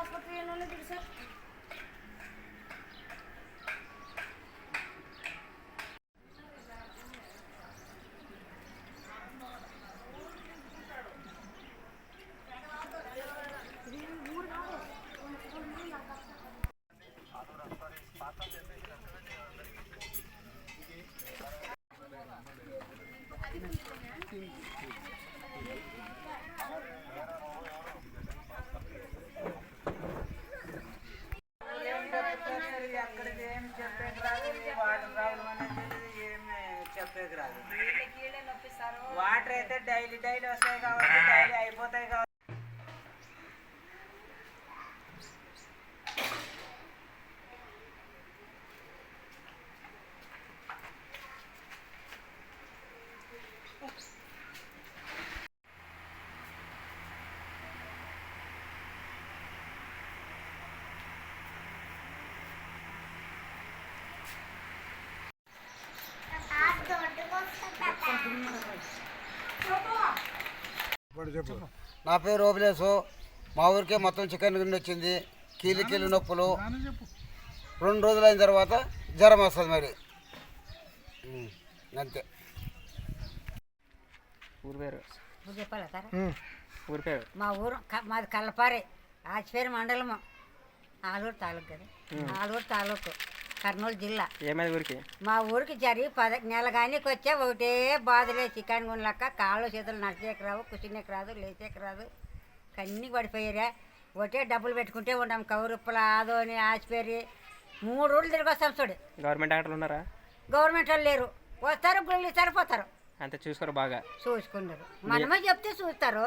ఆసుపత్రిలో తెలుసా Thank you. ఒక్కడికి ఏం చెప్పేకి రాదు. వాటర్ ప్రాబ్లం అనేది ఏం చెప్పేకి రాదు. వాటర్ అయితే డైలీ డైలీ వస్తాయి కాబట్టి డైలీ అయిపోతాయి కాబట్టి నా పేరు ఓబిలేసు మా ఊరికే మొత్తం చికెన్ గుండె వచ్చింది. కీలి కీలి నొప్పులు. రెండు రోజులు అయిన తర్వాత జ్వరం వస్తుంది మరి. అంతే. ఊరి పేరు. నువ్వు చెప్పాలా సార్? ఊరి పేరు. మా ఊరు మాది కల్లపారే. ఆచిపేరు మండలము. ఆలూరు తాలూకు కదా. ఆలూరు తాలూకు. కర్నూలు జిల్లా. ఏమైంది ఊరికి? మా ఊరికి జరిగి పద నెల కానీకి వచ్చే ఒకటే బాధలే. చికెన్ గుండ్లక్క కాళ్ళు చేతులు నడిచేకి రావు కూర్చునేకి రాదు లేచేకి రాదు. కన్నీ పడిపోయారా. ఒకటే డబ్బులు పెట్టుకుంటే ఉంటాం. కౌరుప్పల ఆదోని ఆచిపేరి. మూడు రోజులు తిరిగి వస్తాం చూడు. గవర్నమెంట్ డాక్టర్లు ఉన్నారా? గవర్నమెంట్ వాళ్ళు లేరు. వస్తారు గుళ్ళు సరిపోతారు. అంతే చూసుకోరు బాగా. చూసుకున్నారు మనమే చెప్తే చూస్తారు.